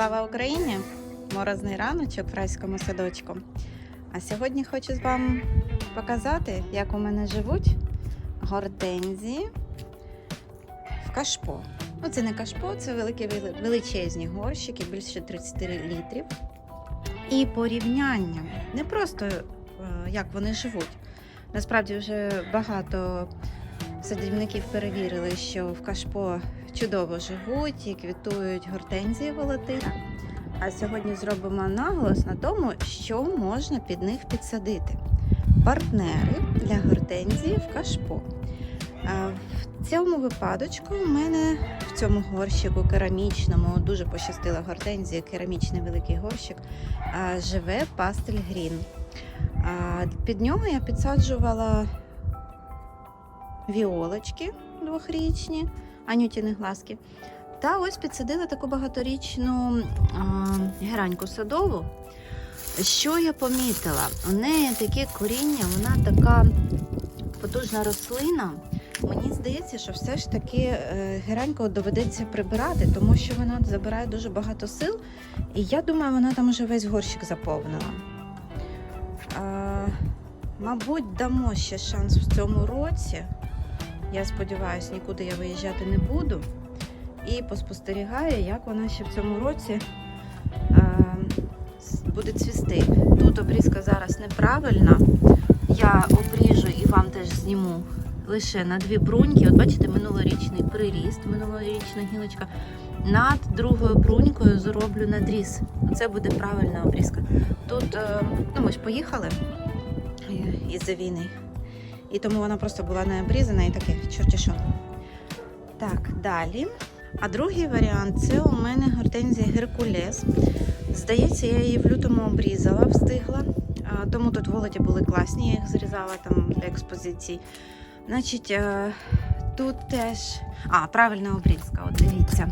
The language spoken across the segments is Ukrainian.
Слава Україні! Морозний раночок в райському садочку. А сьогодні хочу з вам показати, як у мене живуть гортензії в кашпо. Ну, це не кашпо, це великі величезні горщики, більше 30 літрів. І порівняння не просто е, як вони живуть. Насправді вже багато садівників перевірили, що в кашпо чудово живуть і квітують гортензії волотина. А сьогодні зробимо наголос на тому, що можна під них підсадити. Партнери для гортензії в кашпо. В цьому випадочку у мене в цьому горщику керамічному дуже пощастила гортензія, керамічний великий горщик, живе пастель грін. Під нього я підсаджувала віолочки двохрічні, анютіни глазки. Та ось підсадила таку багаторічну гераньку садову. Що я помітила? У неї таке коріння, вона така потужна рослина. Мені здається, що все ж таки е, гераньку доведеться прибирати, тому що вона забирає дуже багато сил. І я думаю, вона там вже весь горщик заповнила. А, мабуть, дамо ще шанс в цьому році. Я сподіваюся, нікуди я виїжджати не буду. І поспостерігаю, як вона ще в цьому році е, буде цвісти. Тут обрізка зараз неправильна. Я обріжу і вам теж зніму лише на дві бруньки. От бачите, минулорічний приріст, минулорічна гілочка. Над другою брунькою зроблю надріз. Це буде правильна обрізка. Тут, е, ну ми ж поїхали е, із-за війни. І тому вона просто була не обрізана і таке, чорті що. Так, далі. А другий варіант це у мене гортензія Геркулес. Здається, я її в лютому обрізала, встигла. Тому тут володі були класні, я їх зрізала там для експозицій. Значить, е, тут теж. А, правильна обрізка, от дивіться.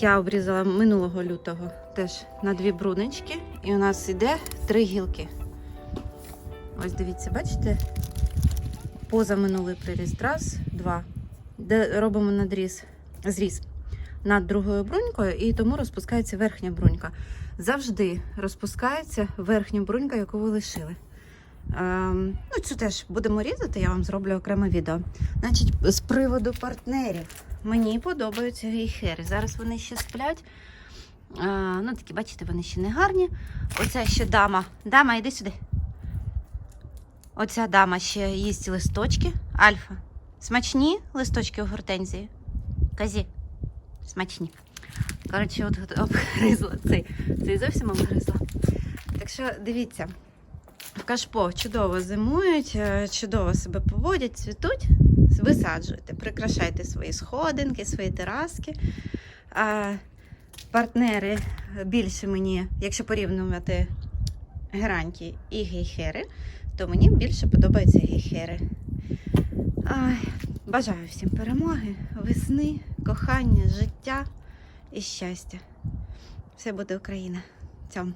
Я обрізала минулого лютого теж на дві бруночки, і у нас іде три гілки. Ось дивіться, бачите? Позаминулий приріст. Раз, два. Де робимо надріз, зріз над другою брунькою, і тому розпускається верхня брунька. Завжди розпускається верхня брунька, яку ви лишили. Ем, ну, цю теж будемо різати, я вам зроблю окреме відео. Значить, з приводу партнерів. Мені подобаються гейхери. Зараз вони ще сплять. Е, ну, такі, бачите, вони ще не гарні. Оця ще дама. Дама, йди сюди. Оця дама ще їсть листочки. Альфа. Смачні листочки у гортензії? Казі. Смачні. Коротше, от, обгризла цей. Цей зовсім обгризла. Так що дивіться, в кашпо чудово зимують, е, чудово себе поводять, цвітуть. Висаджуйте, прикрашайте свої сходинки, свої тераски. Партнери більше мені, якщо порівнювати геранькі і гейхери, то мені більше подобаються гейхери. Ай, бажаю всім перемоги, весни, кохання, життя і щастя. Все буде Україна. Цьому.